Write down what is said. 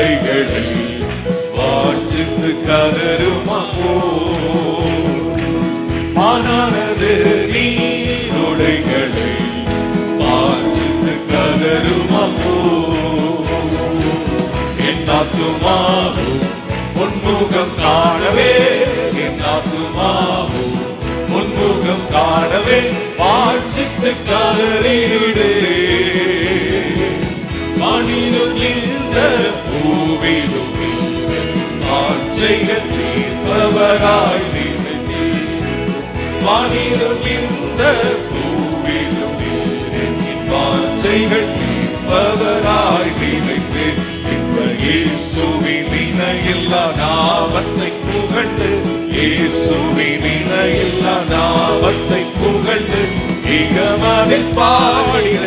நொடிகளை வாச்சித்து கதருமா போ. மானானது நீருடைகளை வாச்சித்து கதருமா என் ஆத்துமாவும் உன்முகம் காணவே என் ஆத்துமாவும் உன்முகம் காணவே வாச்சித்து கதறிடுதே வானிலும் இந்த பூவிலும் ஆட்சைகள் தீர்ப்பவராய் வானிலும் இந்த பூவிலும் வாஞ்சைகள் தீர்ப்பவராய் நினைத்து இயேசுவின் இணையில்லா நாமத்தை புகழ்ந்து இயேசுவின் இணையில்லா நாமத்தை புகழ்ந்து இகமதில் பாடின